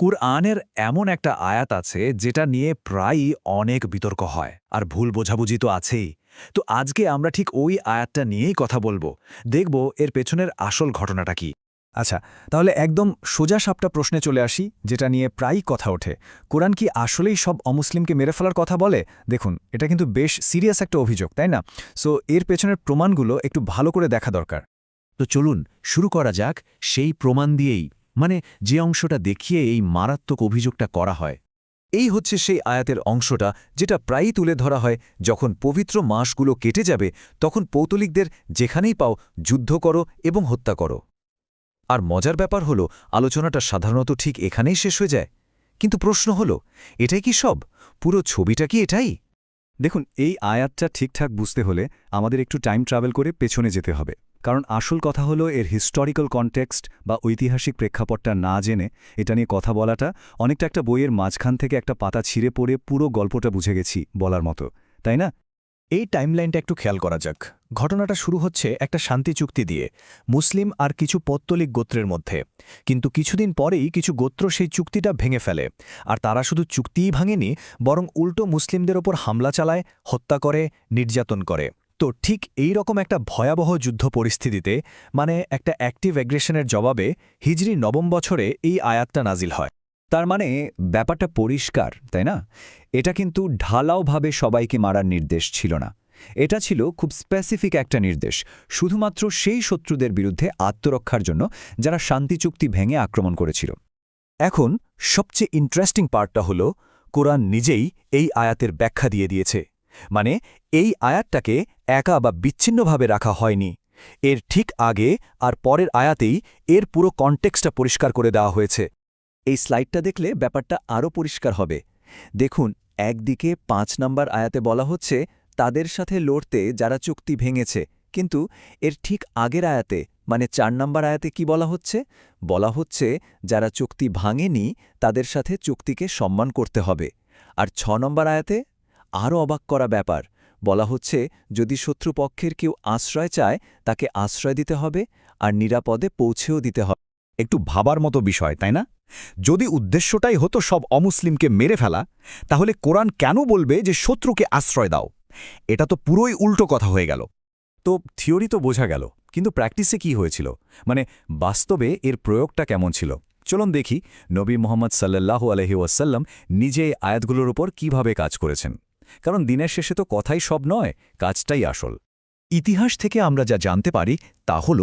কুরআনের এমন একটা আয়াত আছে যেটা নিয়ে প্রায়ই অনেক বিতর্ক হয়, আর ভুল বোঝাবুঝি তো আছেই। তো আজকে আমরা ঠিক ওই আয়াতটা নিয়েই কথা বলব। দেখব এর পেছনের আসল ঘটনাটা কি। আচ্ছা তাহলে একদম সোজা সাপটা প্রশ্নে চলে আসি, যেটা নিয়ে প্রায়ই কথা ওঠে। কোরআন কি আসলেই সব অমুসলিমকে মেরে ফেলার কথা বলে? দেখুন, এটা কিন্তু বেশ সিরিয়াস একটা অভিযোগ, তাই না? সো, এর পেছনের প্রমাণগুলো একটু ভালো করে দেখা দরকার। তো চলুন, শুরু করা যাক সেই প্রমাণ দিয়েই। মানে যে অংশটা দেখিয়ে এই মারাত্মক অভিযোগটা করা হয়। এই হচ্ছে সেই আয়াতের অংশটা যেটা প্রায়ই তুলে ধরা হয়, যখন পবিত্র মাসগুলো কেটে যাবে, তখন পৌতলিকদের যেখানেই পাও যুদ্ধ করো এবং হত্যা করো। আর মজার ব্যাপার হলো, আলোচনাটা সাধারণত ঠিক এখানেই শেষ হয়ে যায়। কিন্তু প্রশ্ন হলো, এটাই কি সব? পুরো ছবিটা কি এটাই? দেখুন, এই আয়াতটা ঠিকঠাক বুঝতে হলে আমাদের একটু টাইম ট্রাভেল করে পেছনে যেতে হবে। কারণ আসল কথা হলো এর হিস্টোরিক্যাল কনটেক্সট বা ঐতিহাসিক প্রেক্ষাপটটা না জেনে এটা নিয়ে কথা বলাটা অনেকটা একটা বইয়ের মাঝখান থেকে একটা পাতা ছিঁড়ে পড়ে পুরো গল্পটা বুঝে গেছি বলার মতো। তাই না? এই টাইমলাইনটা একটু খেয়াল করা যাক। ঘটনাটা শুরু হচ্ছে একটা শান্তি চুক্তি দিয়ে, মুসলিম আর কিছু পত্তলিক গোত্রের মধ্যে। কিন্তু কিছুদিন পরেই কিছু গোত্র সেই চুক্তিটা ভেঙে ফেলে। আর তারা শুধু চুক্তিই ভাঙেনি, বরং উল্টো মুসলিমদের ওপর হামলা চালায়, হত্যা করে, নির্যাতন করে। তো ঠিক এই রকম একটা ভয়াবহ যুদ্ধ পরিস্থিতিতে মানে একটা অ্যাক্টিভ অ্যাগ্রেশনের জবাবে হিজরি নবম বছরে এই আয়াতটা নাজিল হয়। তার মানে ব্যাপারটা পরিষ্কার, তাই না? এটা কিন্তু ঢালাওভাবে সবাইকে মারার নির্দেশ ছিল না। এটা ছিল খুব স্পেসিফিক একটা নির্দেশ, শুধুমাত্র সেই শত্রুদের বিরুদ্ধে আত্মরক্ষার জন্য যারা শান্তি চুক্তি ভেঙে আক্রমণ করেছিল। এখন সবচেয়ে ইন্টারেস্টিং পার্টটা হল, কোরআন নিজেই এই আয়াতের ব্যাখ্যা দিয়ে দিয়েছে। মানে এই আয়াতটাকে একা বা বিচ্ছিন্নভাবে রাখা হয়নি। এর ঠিক আগে আর পরের আয়াতেই এর পুরো কনটেক্সটা পরিষ্কার করে দেওয়া হয়েছে। এই স্লাইডটা দেখলে ব্যাপারটা আরও পরিষ্কার হবে। দেখুন, একদিকে পাঁচ নম্বর আয়াতে বলা হচ্ছে তাদের সাথে লড়তে যারা চুক্তি ভেঙেছে, কিন্তু এর ঠিক আগের আয়াতে মানে চার নম্বর আয়াতে কি বলা হচ্ছে? বলা হচ্ছে, যারা চুক্তি ভাঙেনি, তাদের সাথে চুক্তিকে সম্মান করতে হবে। আর ছ নম্বর আয়াতে, আরও অবাক করা ব্যাপার, বলা হচ্ছে, যদি শত্রুপক্ষের কেউ আশ্রয় চায়, তাকে আশ্রয় দিতে হবে, আর নিরাপদে পৌঁছেও দিতে হবে। একটু ভাবার মতো বিষয়, তাই না? যদি উদ্দেশ্যটাই হতো সব অমুসলিমকে মেরে ফেলা, তাহলে কোরআন কেন বলবে যে শত্রুকে আশ্রয় দাও? এটা তো পুরোই উল্টো কথা হয়ে গেল। তো থিওরি তো বোঝা গেল, কিন্তু প্র্যাকটিসে কি হয়েছিল? মানে বাস্তবে এর প্রয়োগটা কেমন ছিল? চলুন দেখি নবী মোহাম্মদ সাল্লাহ আলহি ওয়াসাল্লাম নিজে এই আয়াতগুলোর উপর কীভাবে কাজ করেছেন। কারণ দিনের শেষে তো কথাই সব নয়, কাজটাই আসল। ইতিহাস থেকে আমরা যা জানতে পারি তা হল,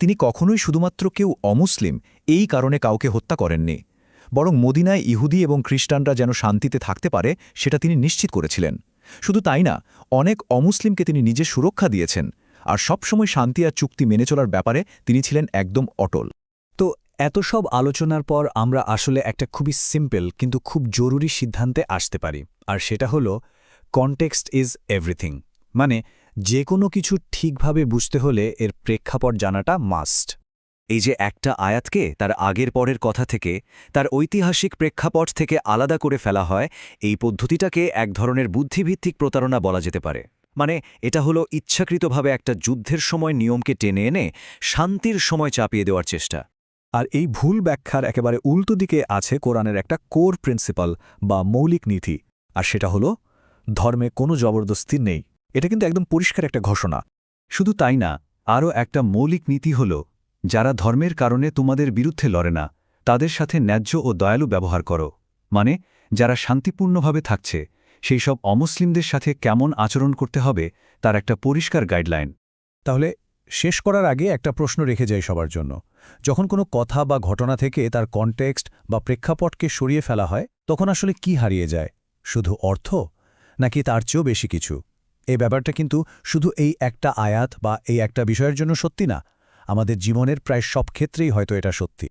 তিনি কখনোই শুধুমাত্র কেউ অমুসলিম এই কারণে কাউকে হত্যা করেননি। বরং মদিনায় ইহুদি এবং খ্রিস্টানরা যেন শান্তিতে থাকতে পারে, সেটা তিনি নিশ্চিত করেছিলেন। শুধু তাই না, অনেক অমুসলিমকে তিনি নিজে সুরক্ষা দিয়েছেন আর সবসময় শান্তি আর চুক্তি মেনে চলার ব্যাপারে তিনি ছিলেন একদম অটল। তো এত সব আলোচনার পর আমরা আসলে একটা খুবই সিম্পল কিন্তু খুব জরুরি সিদ্ধান্তে আসতে পারি আর সেটা হলো কনটেক্সট ইজ এভরিথিং মানে যে কোনো কিছু ঠিকভাবে বুঝতে হলে এর প্রেক্ষাপট জানাটা মাস্ট এই যে একটা আয়াতকে তার আগের পরের কথা থেকে, তার ঐতিহাসিক প্রেক্ষাপট থেকে আলাদা করে ফেলা হয়, এই পদ্ধতিটাকে এক ধরনের বুদ্ধিভিত্তিক প্রতারণা বলা যেতে পারে। মানে এটা হলো ইচ্ছাকৃতভাবে একটা যুদ্ধের সময় নিয়মকে টেনে এনে শান্তির সময় চাপিয়ে দেওয়ার চেষ্টা। আর এই ভুল ব্যাখ্যার একেবারে উল্টো দিকে আছে কোরআনের একটা কোর প্রিন্সিপাল বা মৌলিক নীতি, আর সেটা হলো, ধর্মে কোনো জবরদস্তি নেই। এটা কিন্তু একদম পরিষ্কার একটা ঘোষণা। শুধু তাই না, আরও একটা মৌলিক নীতি হল যারা ধর্মের কারণে তোমাদের বিরুদ্ধে লড়ে না, তাদের সাথে ন্যায্য ও দয়ালু ব্যবহার করো। মানে যারা শান্তিপূর্ণভাবে থাকছে, সেই সব অমুসলিমদের সাথে কেমন আচরণ করতে হবে, তার একটা পরিষ্কার গাইডলাইন। তাহলে, শেষ করার আগে একটা প্রশ্ন রেখে যাই সবার জন্য। যখন কোনো কথা বা ঘটনা থেকে তার কনটেক্সট বা প্রেক্ষাপটকে সরিয়ে ফেলা হয়, তখন আসলে কি হারিয়ে যায়? শুধু অর্থ? নাকি তার চেয়েও বেশি কিছু? এই ব্যাপারটা কিন্তু শুধু এই একটা আয়াত বা এই একটা বিষয়ের জন্য সত্যি না আমাদের জীবনের প্রায় সব ক্ষেত্রেই হয়তো এটা সত্যি।